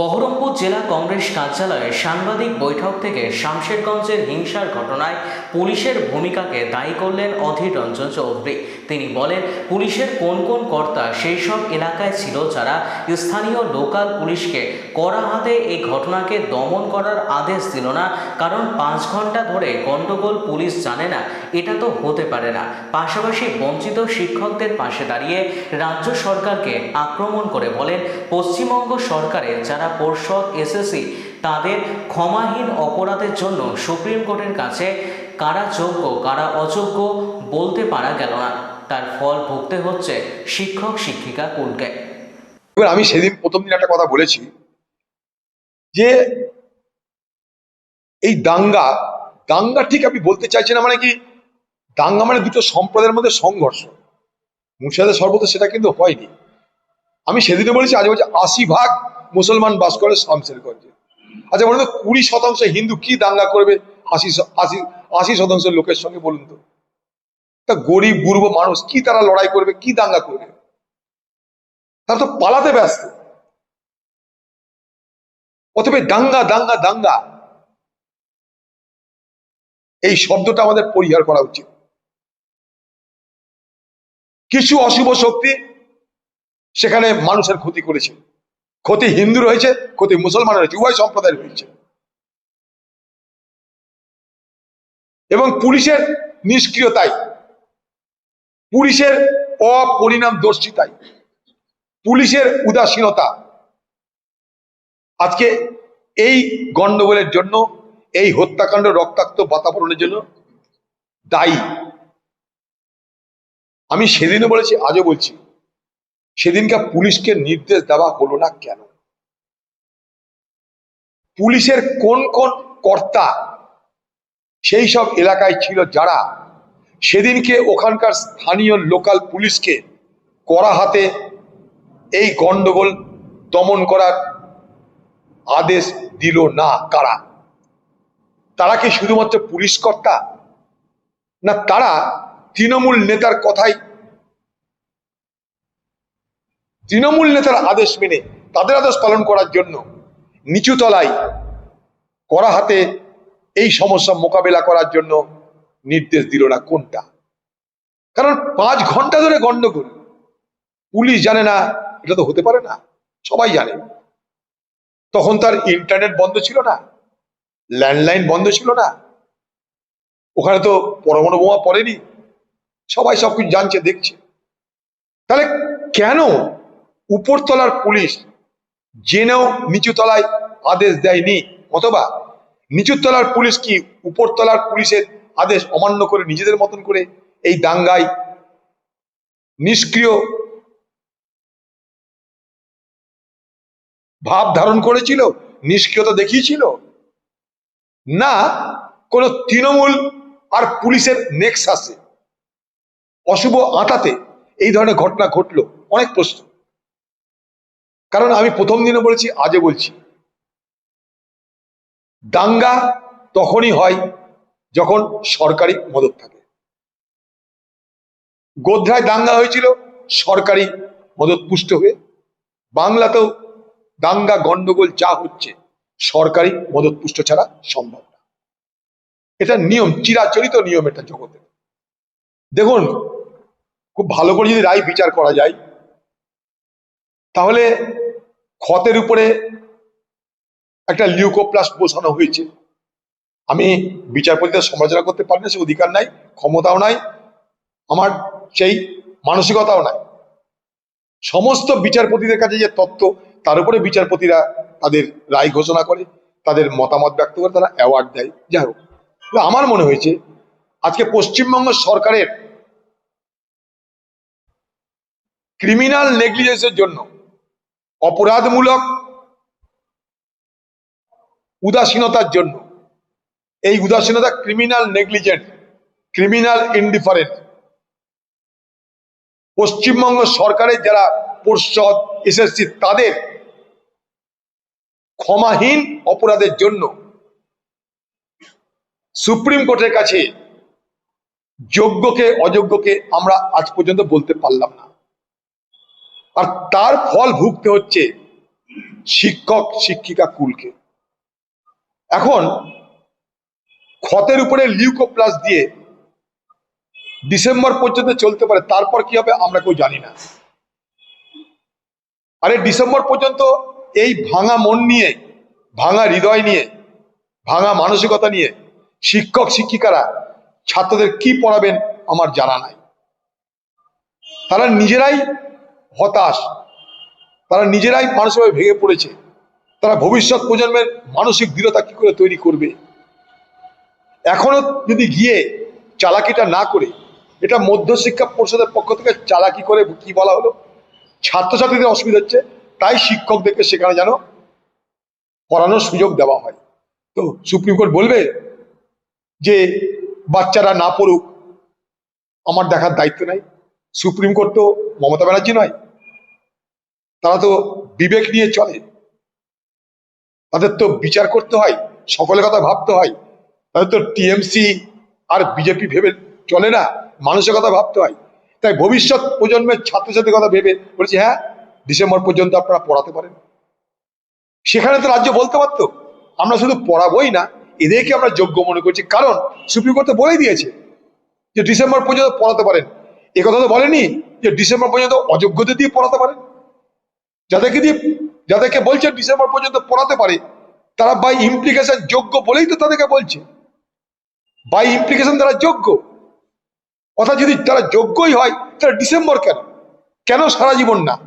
বহরমপুর জেলা কংগ্রেস কার্যালয়ে সাংবাদিক বৈঠক থেকে শামশেরগঞ্জের হিংসার ঘটনায় পুলিশের ভূমিকাকে দায়ী করলেন অধীর রঞ্জন চৌধুরী। তিনি বলেন, পুলিশের কোন কোন কর্তা সেই সব এলাকায় ছিল যারা স্থানীয় লোকাল পুলিশকে কড়া হাতে এই ঘটনাকে দমন করার আদেশ দিল না, কারণ পাঁচ ঘণ্টা ধরে গণ্ডগোল পুলিশ জানে না, এটা তো হতে পারে না। পাশাপাশি বঞ্চিত শিক্ষকদের পাশে দাঁড়িয়ে রাজ্য সরকারকে আক্রমণ করে বলেন, পশ্চিমবঙ্গ সরকারের যারা পর্ষদ এসএসসি তাদের ক্ষমাহীন অপরাধের জন্য সুপ্রিম কোর্টের কাছে কারা যোগ্য, কারা অযোগ্য বলতে পারা গেল না। তার ফল ভুগতে হচ্ছে শিক্ষক, শিক্ষিকা কুলকে আমি সেদিন প্রথম দিন একটা কথা বলেছি যে এই দাঙ্গা দাঙ্গা ঠিক আমি বলতে চাইছি না মানে কি, দাঙ্গা মানে দুটো সম্প্রদায়ের মধ্যে সংঘর্ষ। মুর্শিদাবাদের সর্বত সেটা কিন্তু হয়নি। আমি সেদিনে বলেছি, আজ বলছি আশি ভাগ মুসলমান বাস করে শামসেরগঞ্জে। আচ্ছা বলুন তো, কুড়ি শতাংশ হিন্দু কি দাঙ্গা করবে? আশি আশি আশি শতাংশ লোকের সঙ্গে বলুন তো। তা গরিব বুড়বো মানুষ কি তারা লড়াই করবে, কি দাঙ্গা করবে? তারা তো পালাতে ব্যস্ত। অতএব দাঙ্গা দাঙ্গা দাঙ্গা। এই শব্দটা আমাদের পরিহার করা উচিত। কিছু অশুভ শক্তি সেখানে মানুষের ক্ষতি করেছে। ক্ষতি হিন্দুর হয়েছে ক্ষতি মুসলমানের হয়েছে উভয় সম্প্রদায়ের হয়েছে এবং পুলিশের নিষ্ক্রিয়তাই, পুলিশের অপরিণাম দর্শিতাই, পুলিশের উদাসীনতা। আজকে এই গন্ডগোলের জন্য, এই হত্যাকাণ্ড, রক্তাক্ত বাতাবরণের জন্য দায়ী। আমি সেদিনও বলেছি, আজও বলছি সেদিনকে পুলিশকে নির্দেশ দেওয়া হলো না কেন? পুলিশের কোন কোন কর্তা সেই সব এলাকায় ছিল যারা? সেদিনকে ওখানকার স্থানীয় লোকাল পুলিশকে কড়া হাতে এই গন্ডগোল দমন করার আদেশ দিল না কারা? তারা কি শুধুমাত্র পুলিশ কর্তা? না তারা তৃণমূল নেতার কথাই তৃণমূল নেতার আদেশ মেনে, তাদের আদেশ পালন করার জন্য নিচু তলায় কড়া হাতে এই সমস্যা মোকাবেলা করার জন্য নির্দেশ দিল না কোনটা। কারণ পাঁচ ঘণ্টা ধরে গন্ডগোল পুলিশ জানে না, এটা তো হতে পারে না, সবাই জানে। তখন তার ইন্টারনেট বন্ধ ছিল না, ল্যান্ডলাইন বন্ধ ছিল না, ওখানে তো পরমাণু বোমা পড়েনি, সবাই সবকিছু জানছে, দেখছে। তাহলে কেন উপরতলার পুলিশ জেনেও নিচু তলায় আদেশ দেয়নি, অথবা নিচুতলার পুলিশ কি উপরতলার পুলিশের আদেশ অমান্য করে নিজেদের মতন করে এই দাঙ্গায় নিষ্ক্রিয় ভাব ধারণ করেছিল, নিষ্ক্রিয়তা দেখিয়েছিল? না, কোন তৃণমূল আর পুলিশের নেক্স নেক্সাসে। অশুভ আঁতাতে এই ধরনের ঘটনা ঘটলো, অনেক প্রশ্ন। কারণ আমি প্রথম দিনে বলেছি, আজও বলছি। দাঙ্গা তখনই হয় যখন সরকারি মদত থাকে। গোধ্রায় দাঙ্গা হয়েছিল, সরকারি মদত পুষ্ট হয়ে। বাংলাতেও দাঙ্গা গন্ডগোল যা হচ্ছে, সরকারি মদত পুষ্ট ছাড়া সম্ভব না। এটা নিয়ম, চিরাচরিত নিয়ম এটা জগতে। দেখুন, খুব ভালো করে যদি রায় বিচার করা যায়, তাহলে ক্ষতের উপরে একটা লিউকোপ্লাস্ট বসানো হয়েছে। আমি বিচারপতিদের সমালোচনা করতে পারি না, সে অধিকার নাই, ক্ষমতাও নাই, আমার সেই মানসিকতাও নাই। সমস্ত বিচারপতিদের কাছে যে তত্ত্ব তার উপরে বিচারপতিরা তাদের রায় ঘোষণা করে, তাদের মতামত ব্যক্ত করে, তারা অ্যাওয়ার্ড দেয়। যাই হোক আমার মনে হয়েছে, আজকে পশ্চিমবঙ্গ সরকারের ক্রিমিনাল নেগলিজেন্সের জন্য অপরাধমূলক উদাসীনতার জন্য। এই উদাসীনতা criminal negligent criminal indifferent Paschimbanga সরকারের যারা পর্ষদ এসএসসি তাদের ক্ষমাহীন অপরাধের জন্য সুপ্রিম কোর্টের কাছে যোগ্যকে অযোগ্যকে আমরা আজ পর্যন্ত বলতে পারলাম না। আর তার ফল ভুগতে হচ্ছে শিক্ষক, শিক্ষিকা কুলকে। এখন ক্ষতের উপরে লিউকোপ্লাস দিয়ে ডিসেম্বর পর্যন্ত চলতে পারে, তারপর কি হবে আমরা কেউ জানি না। আরে ডিসেম্বর পর্যন্ত এই ভাঙা মন নিয়ে, ভাঙা হৃদয় নিয়ে, ভাঙা মানসিকতা নিয়ে শিক্ষক, শিক্ষিকারা ছাত্রদের কি পড়াবেন আমার জানা নাই। তারা নিজেরাই হতাশ। তারা নিজেরাই মানসিকভাবে ভেঙে পড়েছে। তারা ভবিষ্যৎ প্রজন্মের মানসিক দৃঢ়তা কি করে তৈরি করবে? এখনও যদি গিয়ে চালাকিটা না করে, এটা মধ্যশিক্ষা পরিষদের পক্ষ থেকে চালাকি করে কি বলা হলো? ছাত্রছাত্রীদের অসুবিধা হচ্ছে, তাই শিক্ষকদেরকে সেখানে যেন পড়ানোর সুযোগ দেওয়া হয়। তো সুপ্রিম কোর্ট বলবে যে, বাচ্চারা না পড়ুক, আমার দেখার দায়িত্ব নাই। সুপ্রিম কোর্ট তো মমতা ব্যানার্জি নয়। তারা তো বিবেক নিয়ে চলে। তাদের তো বিচার করতে হয় সকলের কথা ভাবতে হয়। তাদের তো টিএমসি আর বিজেপি ভেবে চলে না, মানুষের কথা ভাবতে হয়। তাই ভবিষ্যৎ প্রজন্মের ছাত্রছাত্রীর কথা ভেবে বলেছি হ্যাঁ ডিসেম্বর পর্যন্ত আপনারা পড়াতে পারেন। সেখানে তো রাজ্য বলতে পারতো, আমরা শুধু পড়াবোই না, এদেরকে আমরা যোগ্য মনে করছি। কারণ সুপ্রিম কোর্ট তো বলেই দিয়েছে যে ডিসেম্বর পর্যন্ত পড়াতে পারেন। এ কথা তো বলেনি যে ডিসেম্বর পর্যন্ত অযোগ্যদের দিয়ে পড়াতে পারে। যাদেরকে দিয়ে, যাদেরকে বলছে ডিসেম্বর পর্যন্ত পড়াতে পারে, তারা বাই ইমপ্লিকেশন যোগ্য বলেই তো তাদেরকে বলছে। বাই ইমপ্লিকেশন তারা যোগ্য। অর্থাৎ যদি তারা যোগ্যই হয় তারা ডিসেম্বর কেন? কেন সারা জীবন না?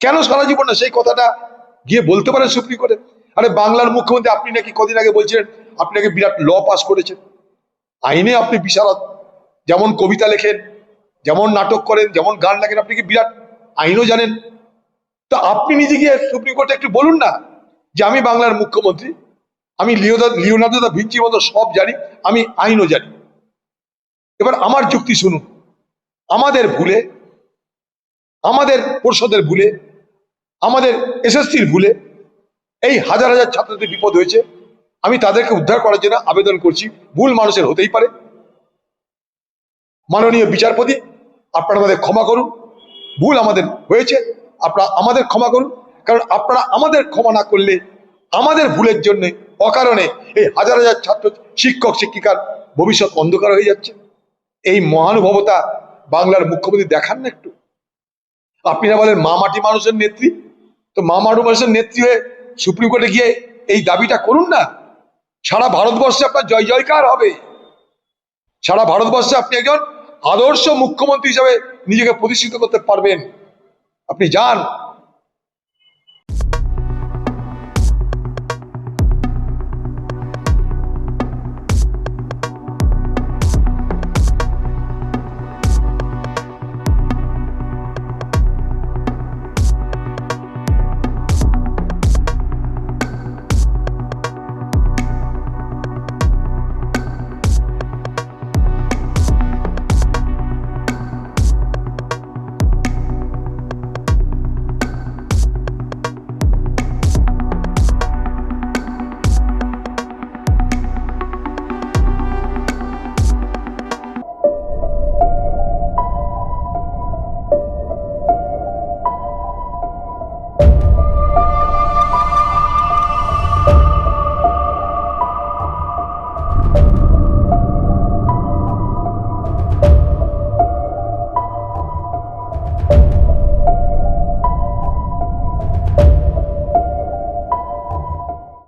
কেন সারা জীবন না? সেই কথাটা গিয়ে বলতে পারেন সুপ্রিম কোর্টে। আরে বাংলার মুখ্যমন্ত্রী আপনি নাকি কদিন আগে বলছিলেন, আপনি নাকি বিরাট ল পাস করেছেন। আইনে আপনি বিশারদ। যেমন কবিতা লেখেন, যেমন নাটক করেন, যেমন গান লেখেন, আপনি কি বিরাট আইনও জানেন? তা আপনি নিজে গিয়ে সুপ্রিম কোর্টে একটু বলুন না যে আমি বাংলার মুখ্যমন্ত্রী, আমি লিওদা লিওনার্দো দা ভিঞ্চির মতো সব জানি, আমি আইনও জানি। এবার আমার যুক্তি শুনুন। আমাদের ভুলে, আমাদের পরিষদের ভুলে, আমাদের এসএসসির ভুলে এই হাজার হাজার ছাত্রদের বিপদ হয়েছে। আমি তাদেরকে উদ্ধার করার জন্য আবেদন করছি। ভুল মানুষের হতেই পারে। মাননীয় বিচারপতি, আপনারা আমাদের ক্ষমা করুন। ভুল আমাদের হয়েছে, আপনারা আমাদের ক্ষমা করুন। কারণ আপনারা আমাদের ক্ষমা না করলে আমাদের ভুলের জন্য অকারণে এই হাজার হাজার ছাত্র, শিক্ষক, শিক্ষিকার ভবিষ্যৎ অন্ধকার হয়ে যাচ্ছে। এই মহানুভবতা বাংলার মুখ্যমন্ত্রী দেখান না একটু। আপনি না বলেন মা মাটি মানুষের নেত্রী? তো মা মাটি মানুষের নেত্রী হয়ে সুপ্রিম কোর্টে গিয়ে এই দাবিটা করুন না। সারা ভারতবর্ষে আপনার জয় জয়কার হবে। সারা ভারতবর্ষে আপনি একজন আদর্শ মুখ্যমন্ত্রী হিসাবে নিজেকে প্রতিষ্ঠিত করতে পারবেন। আপনি যান।